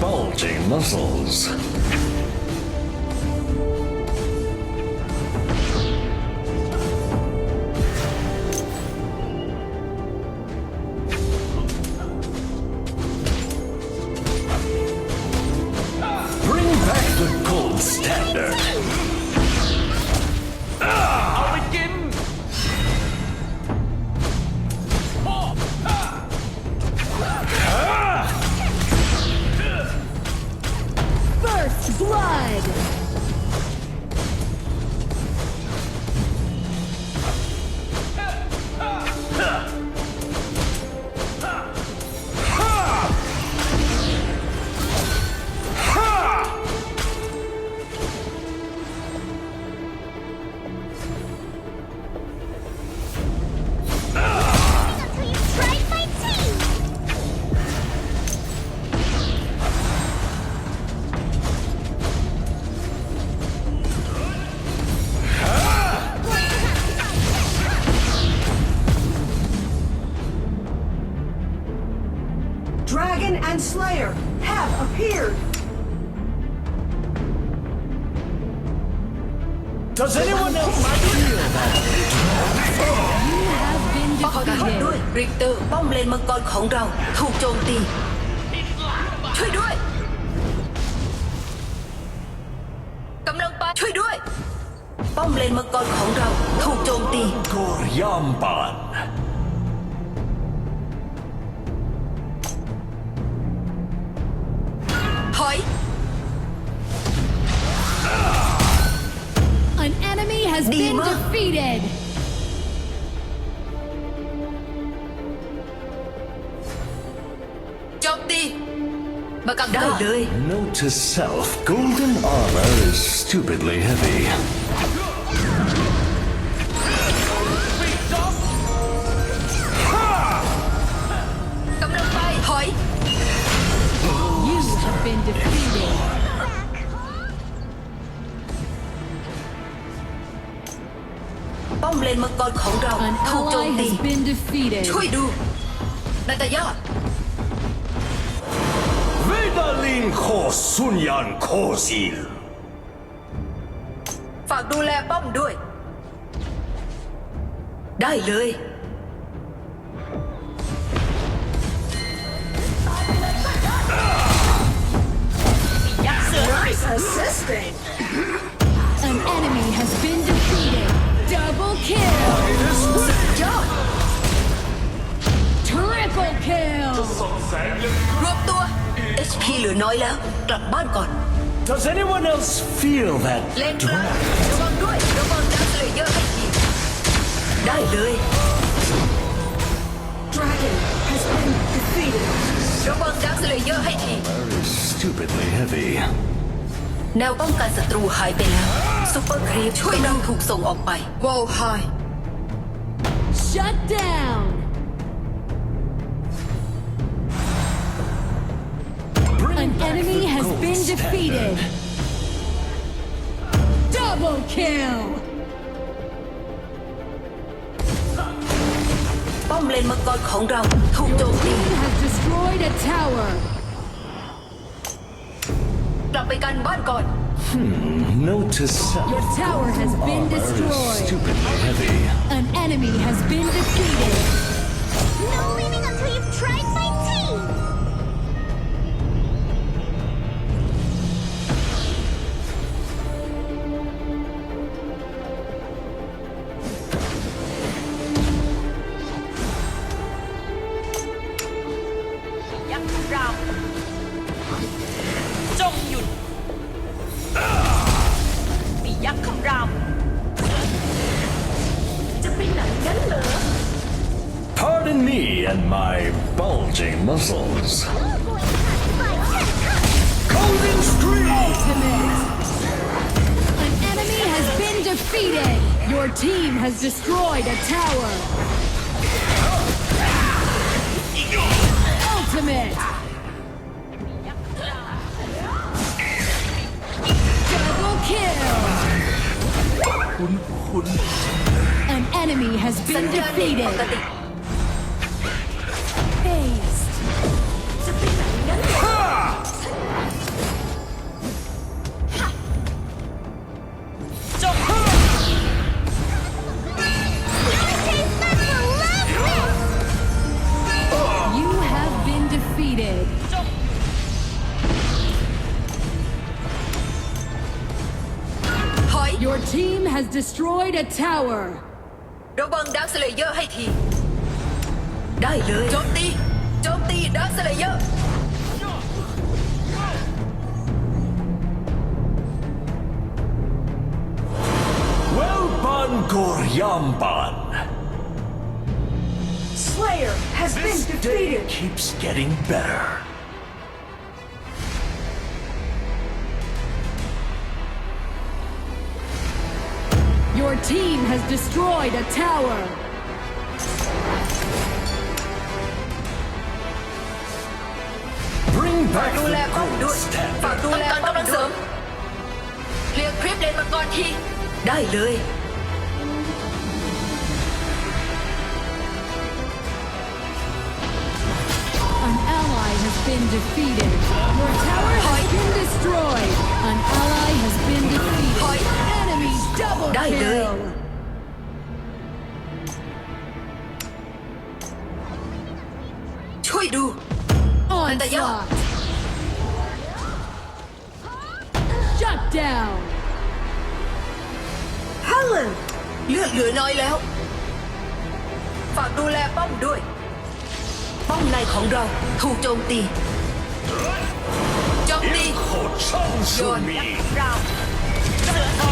bulging muscles. ริกเตอร์ป้อมเลนมังกรของเราถูกโจมตี ช่วยด้วย กำลังไปช่วยด้วย ป้อมเลนมังกรของเราถูกโจมตี Goryamban. ถอย An enemy has been Dima. defeated. Note to self, golden armor is stupidly heavy. You have been defeated. Bom ดูนาตายา Vedalin Kosunyan Kosil. ฝากดูแลป้อมด้วย ได้เลย An enemy has been defeated. Double kill. ยอด Triple kill. รวมตัว HP เหลือน้อยแล้ว กลับบ้านก่อน Does anyone else feel that เลนกลางระวังด้วย ระวังดักเลเยอร์ให้ทีได้เลย Dragon has been defeated. ระวังดักเลเยอร์ให้ที armor is stupidly heavy? แนวป้องกันศัตรูหายไปแล้วซูเปอร์ครีปช่วยนำถูกส่งออกไปวอลไฮ Shut down. An back enemy the has gold been defeated. standard. Double kill. ป้อมเลนมังกรของเราถูกโจมตี Team has destroyed a tower. กลับไปกันบ้านก่อน Note to self, Your tower has been armor is destroyed. stupidly heavy. An enemy has been defeated. Engaging muscles. Golden Ultimate! An enemy has been defeated! Your team has destroyed a tower! Ultimate! Double kill! An enemy has been defeated! destroyed a tower. ระวังดักสเลเยอร์ให้ที ได้เลยโจมตี โจมตีดักสเลเยอร์ Welban Goryamban. Slayer has This day keeps getting better. Your team has destroyed a tower. Bring back ดูแล the ป้อมด้ว gold ย ฝาก standard. ดูแลป้อมกำลังเสริมเคลียร์คลิปเลนมังกรที ได้เลย An ally has been defeated. Your tower has been destroyed. An ally has been defeated. Enemy double Die, kill. die. ช่วยดู Onslaught. Shut down. ฮัลโหลเลือดเหลือน้อยแล้ว ฝากดูแลป้อมด้วย ป้อมในของเราถูกโจมตี โจมตีโยน Kochansumi. ราวเสือทอง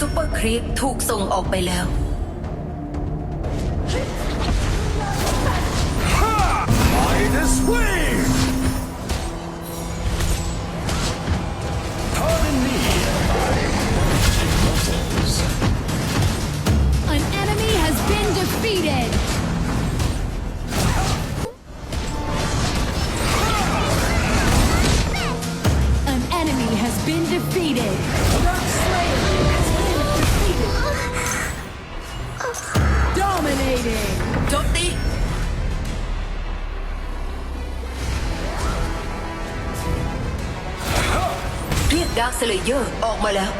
ซุปเปอร์ครีปถูกส่งออกไปแล้ว Midas wave! Pardon me and my bulging muscles. An enemy has been defeated. An enemy has been defeated. สเลเยอร์ออกมาแล้ว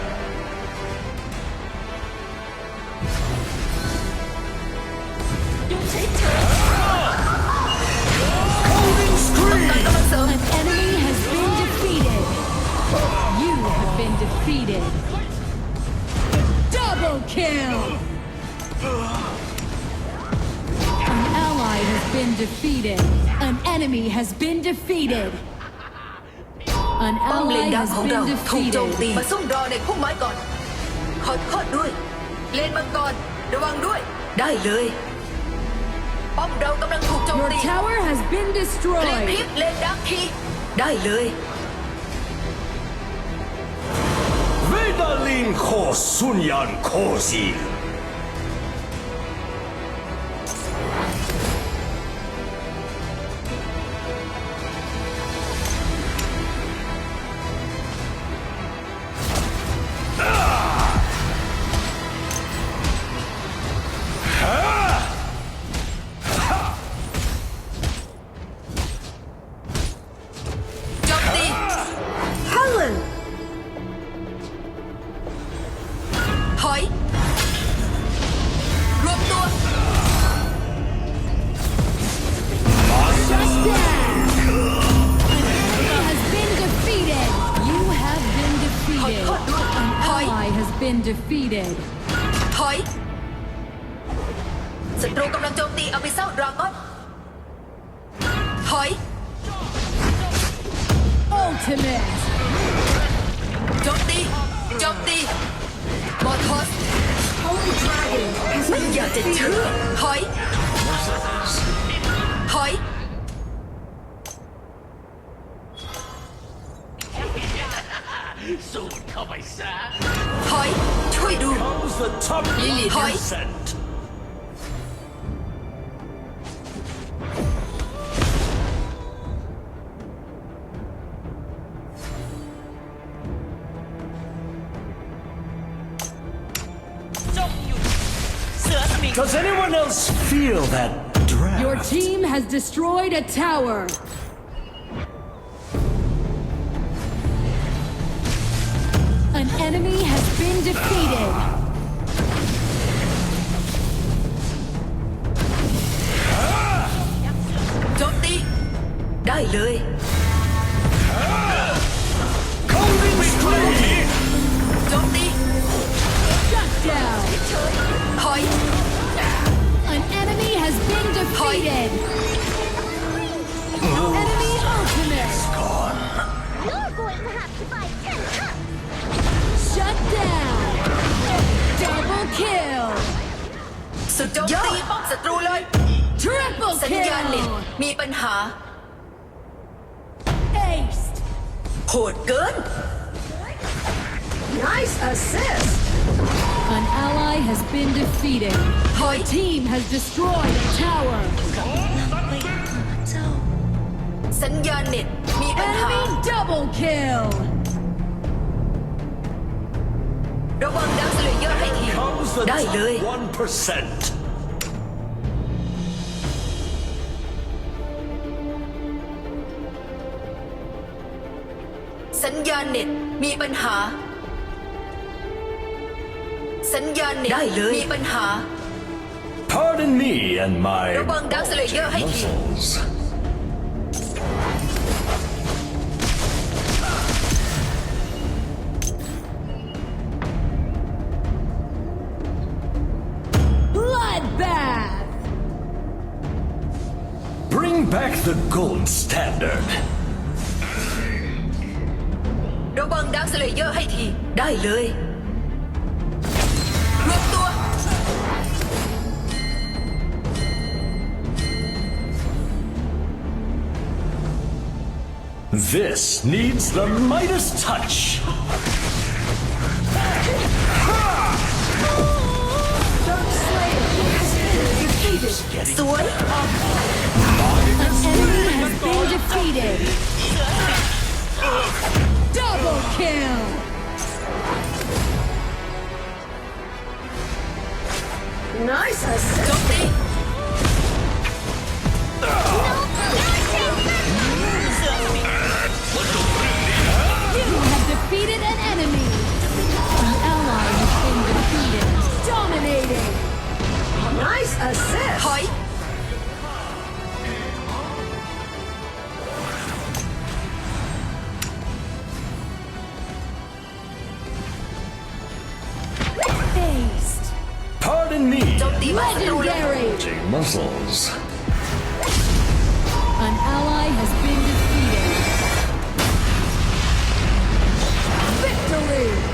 Golden Scream! กำลังเสริม An enemy has been defeated. You have been defeated. Double kill. An ally has been defeated. An enemy has been defeated. An ป้อมเลน ally ดัก has ของเรา been ถูกโจมตี defeated. มาซุ่มรอในพุ่มไม้ก่อน ขอโทษด้วย เลนมังกรระวังด้วย ได้เลย ป้อมเรากำลังถูกโจม Your ตี tower has been เลนคลิ destroyed. ปเลนดักทีได้เลย Vedalin Ko Sunyan Kozi. ศัตรูกำลังโจมตีอ b ิ s ซ l ดราก้อนถอย Ultimate. โจมตี โจมตีมอทอสไม่อยากจะเชื่อถอย ถอย สูดเข้าไปซะถอย ช่วยดู Comes the top Lily, hi. percent. feel that draft. Your team has destroyed a tower. An enemy has been defeated. Chốt đi. Đợi lưỡi. Không đi. Chốt đi. Shut down. been defeated. Enemy ultimate. You're going to have to buy 10 cups. Shut down. Double kill. สุดโจมตีป้อมศัตรูเลย Triple สัญญาณเน็ต kill. มีปัญหา Aced. โหดเกิน Nice assist An ally has been defeated. Your team has destroyed a tower. สัญญาณเน็ต มีปัญหา Enemy double kill. ระวังดาวสเลเยอร์ให้ที Comes the ได้เลย top one percent. สัญญา สัญญาณเน็ตได้เลย มีปัญหา Pardon me and my ระวังดาวสเลเยอร์ให้ที muscles. Bloodbath. Bring back the gold standard. ระวังดาวสเลเยอร์ให้ที ได้เลย This needs the Midas touch. Sword? An enemy has been defeated! Double kill! Nice I assist! Assist. Hoi. Faced. Pardon me. Legendary. Muscles. An ally has been defeated. Victory.